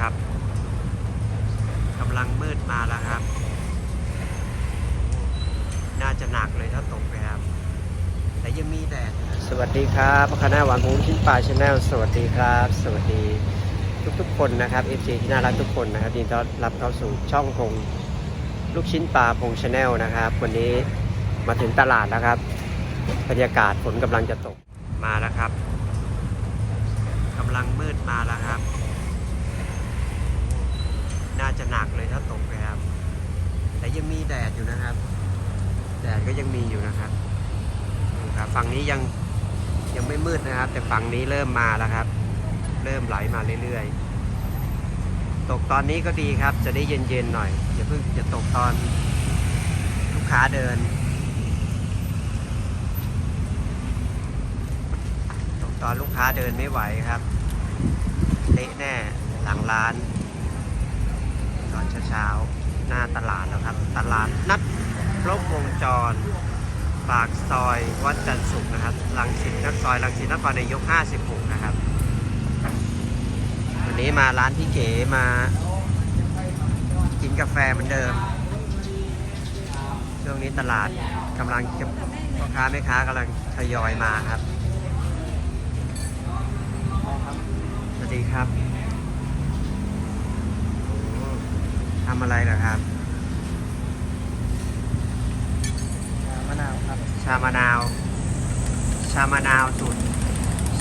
ครับกำลังมืดมาแล้วครับ น่าจะหนักเลยถ้าตกไปครับแต่ยังมีแดดอยู่นะสวัสดีครับคณะหวานพุงชิ้นป่าชาแนลสวัสดีครับ สวัสดีทุกๆคนนะครับเอฟซีที่น่ารักทุกคนนะครับยินดีต้อนรับเข้าสู่ช่องพงลูกชิ้นปลาพงชาแนลนะครับ วันนี้มาถึงตลาดแล้วครับบรรยากาศฝนกำลังจะตกมาแล้วครับกำลังมืดมาแล้วครับ น่าจะหนักเลยถ้าตกไปครับ แต่ยังมีแดดอยู่นะครับ แดดก็ ยังมีอยู่นะครับครับฝั่งนี้ยังยังไม่มืดนะครับ แต่ฝั่งนี้เริ่มมาแล้วครับ เริ่มไหลมาเรื่อยๆ ตกตอนนี้ก็ดีครับ จะได้เย็นๆหน่อยอย่าเพิ่งจะตกตอนลูกค้าเดิน ตกตอนลูกค้าเดินไม่ไหวครับเละแน่หลังร้าน ตอนเช้าๆหน้าตลาดแล้วครับ ตลาดนัดครบวงจร ปากซอยวัดจันทร์สุขนะครับลังสิตนักซอยลังสิตนครนายก 56 นะครับ วันนี้มาร้านพี่เก๋มากินกาแฟเหมือนเดิม ช่วงนี้ตลาดกำลังจะพ่อค้าแม่ค้ากำลังทยอยมาครับ สวัสดีครับทำอะไรเหรอครับ มะ นาวครับ ชามะนาว ชามะนาวสูตร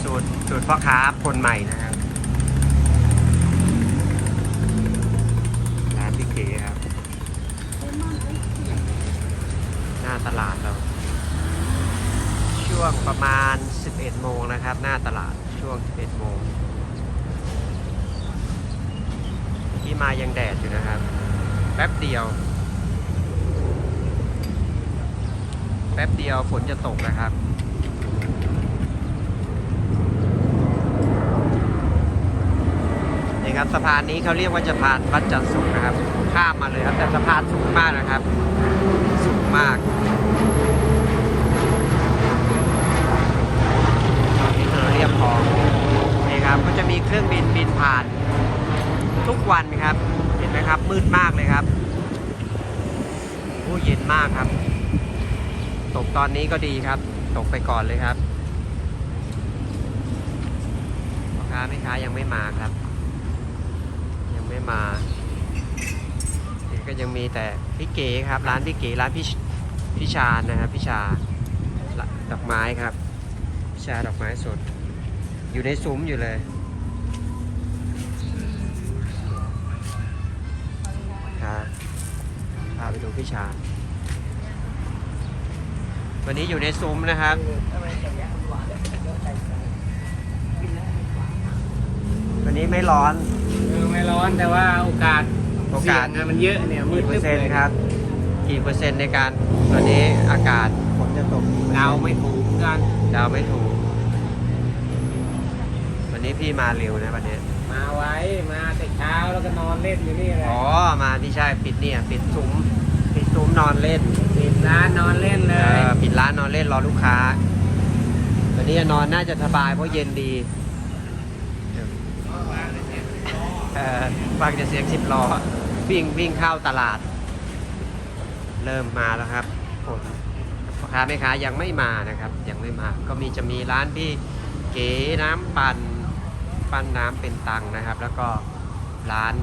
สูตรสูตรพ่อค้าคนใหม่นะครับร้านพี่เก๋ครับ หน้าตลาดเรา ช่วงประมาณ 11 โมงนะครับ หน้าตลาดช่วง 11 โมง ที่มายังแดดอยู่นะครับ แป๊บเดียว แป๊บเดียวฝนจะตกนะครับ นี่ครับสะพานนี้เขาเรียกว่าสะพานวัดจันทร์สุขนะครับ ข้ามมาเลยครับ แต่สะพานสูงมากนะครับ สูงมากตอนนี้ถนนเรียบคลองนี่ครับก็จะมีเครื่องบินบินผ่านทุกวันครับ เห็นไหมครับมืดมากเลยครับโอ้เย็นมากครับ ตกตอนนี้ก็ดีครับ ตกไปก่อนเลยครับพ่อค้าแม่ค้ายังไม่มาครับ ยังไม่มาก็ยังมีแต่พี่เก๋ครับ ร้านพี่เก๋ร้านพี่พี่ชานะครับพี่ชาดอกไม้ครับพี่ชาดอกไม้สด อยู่ในซุ้มอยู่เลยครับพาไปดูพี่ชา วันนี้อยู่ในซุ้มนะครับ วันนี้ไม่ร้อน เออไม่ร้อนแต่ว่าโอกาสโอกาส เสี่ยงะมันเยอะเนี่ยมืกี่ดเปอตึ๊ร์เซ็นต์ลยครับ กี่เปอร์เซ็นต์ในการตอนนี้อากาศฝนจะตกกี่ปอร์ซ็นต์เดาไม่ถูกเหมือนกันเดาไม่ถูก วันนี้พี่มาเร็วนะวันนี้ มาไว้มาแต่เช้าแล้วก็นอนเล่นอยู่นี่แหละอ๋อ มาที่ใช่ปิดเนี่ย ปิดซุ้ม ปิดซุ้มนอนเล่นปิด ร้านนอนเล่นเลเอยอปิดร้านนอนเล่นรอลูกค้า วันนี้นอนน่าจะสบายเพราะเย็นดีเออฟังจะเสียงสิบล้อวิ่งวิ่งเข้าตลาด เริ่มมาแล้วครับฝนพ่อค้าแม่ค้ายังไม่มานะครับ ยังไม่มา ก็มีจะมีร้านพี่เก๋น้ำปั่นปั้นน้ำเป็นตังนะครับ แล้วก็ร้าน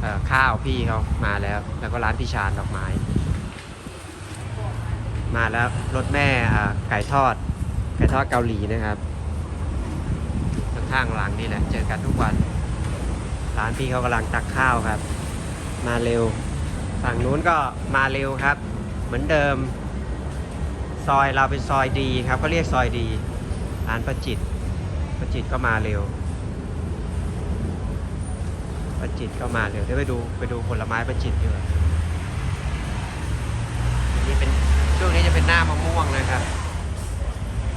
เอ่อข้าวพี่เขามาแล้ว แล้วก็ร้านพี่ชาญดอกไม้ มาแล้วรถแม่ไก่ทอด ไก่ทอดเกาหลีนะครับข้างหลังนี่แหละเจอกันทุกวัน ร้านพี่เขากำลังตักข้าวครับ มาเร็วฝั่งนู้นก็มาเร็วครับ เหมือนเดิม ซอยเราเป็นซอยดีครับเขาเรียกซอยดี ร้านประจิตประจิตก็มาเร็วประจิตก็มาเร็วเดี๋ยวไปดูไปดูผลไม้ประจิตดีกว่าอันนี้เป็น ช่วงนี้จะเป็นหน้ามะม่วงนะครับ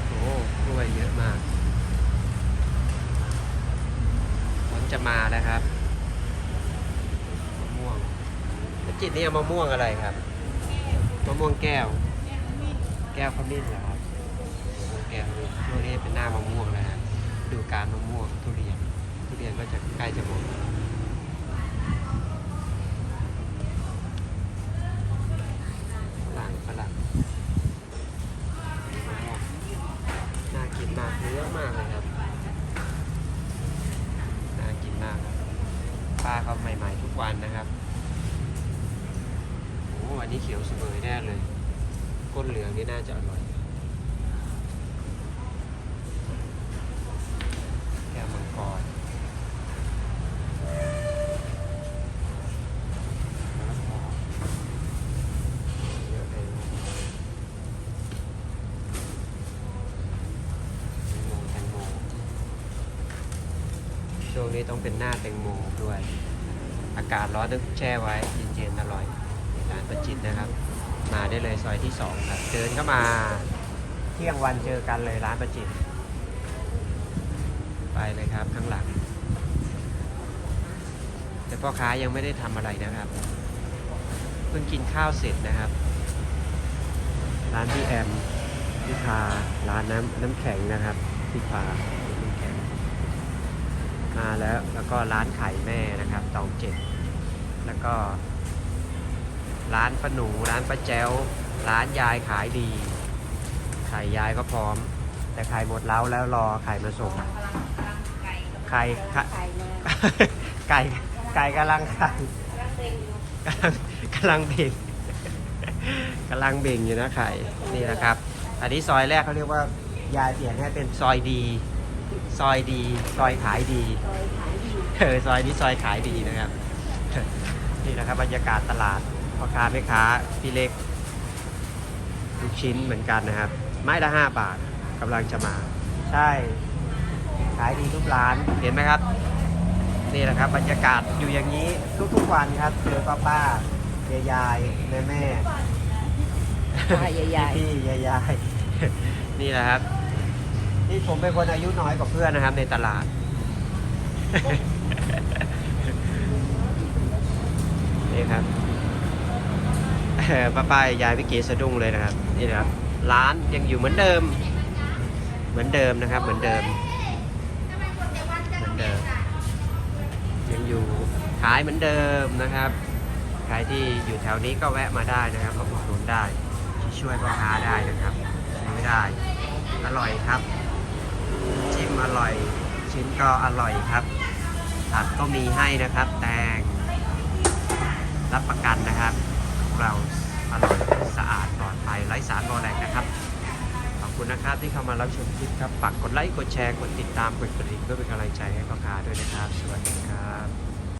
โอ้กล้วยเยอะมากฝนจะมาแล้วครับมะม่วงประจิตนี่เอามะม่วงอะไรครับมะม่วงแก้ว แก้วขมิ้นเหรอครับแก้วขมิ้นช่วงนี้เป็นหน้ามะม่วงแล้วครับดูการมะม่วงทุเรียนทุเรียนก็จะใกล้จะหมด ววันนะครับโอ้อันนี้เขียวเสมอแน่เลย ก้นเหลืองนี่น่าจะอร่อยแก้วมังกรโมแตงโมช่วงนี้ต้องเป็นหน้าแตงโมด้วย อากาศร้อนต้องแช่ไว้เย็นๆอร่อยร้านประจิตนะครับ มาได้เลยซอยที่สองครับเดินเข้ามาเที่ยงวันเจอกันเลยร้านประจิตไปเลยครับข้างหลัง แต่พ่อค้ายังไม่ได้ทำอะไรนะครับ เพิ่งกินข้าวเสร็จนะครับ ร้านพี่แอมพี่พาร้านน้ำน้ำแข็งนะครับพี่พา มาแล้วแล้วก็ร้านไข่แม่นะครับตองเจ็ดแล้วก็ ร้านป้าหนูร้านป้าแจ้วร้านยายขายดีไข่ยายก็พร้อม แต่ไข่หมดแล้วแล้วรอไข่มาส่งไข่ไข่ไข่มาไก่ไก่กำลังไข่รังเต็งอยู่กำลังกำลังเบ่งกำลังเบ่งอยู่นะไข่นี่นะครับ อันนี้ซอยแรกเขาเรียกว่ายายเปลี่ยนให้เป็นซอยดี ซอยดี ซอยขายดี ซอยขายดีเออซอยนี้ซอยขายดีนะครับ นี่นะครับบรรยากาศตลาดพ่อค้าแม่ค้าพี่เล็กลูกชิ้นเหมือนกันนะครับ ไม้ละห้าบาทกำลังจะมา ใช่ ขายดีทุกร้านเห็นไหมครับ นี่แหละครับ บรรยากาศอยู่อย่างนี้ทุกๆวันครับเจอป้าป้าๆยายๆแม่แม่ๆป้าใหญ่พี่ๆยายๆนี่แหละครับ นี่ผมเป็นคนอายุน้อยกว่าเพื่อนนะครับ ในตลาด นี่ครับป้าป้ายายพี่เก๋สะดุ้งเลยนะครับ นี่นะครับ ร้านยังอยู่เหมือนเดิม เหมือนเดิมนะครับ เหมือนเดิม เหมือนเดิม ยังอยู่ขายเหมือนเดิมนะครับ ใครที่อยู่แถวนี้ก็แวะมาได้นะครับมาอุดหนุนได้ ช่วยพ่อค้าได้นะครับซื้อได้ อร่อยครับ จิ้มอร่อย ชิ้นก็อร่อยครับ ผักก็มีให้นะครับ แตงรับประกันนะครับของเราอร่อยสะอาดปลอดภัยไร้สารบอแรกนะครับ ขอบคุณนะครับที่เข้ามารับชมคลิปครับฝากกดไลค์กดแชร์กดติดตามกดกระดิ่งเพื่อเป็นกำลังใจให้พ่อค้าด้วยนะครับสวัสดี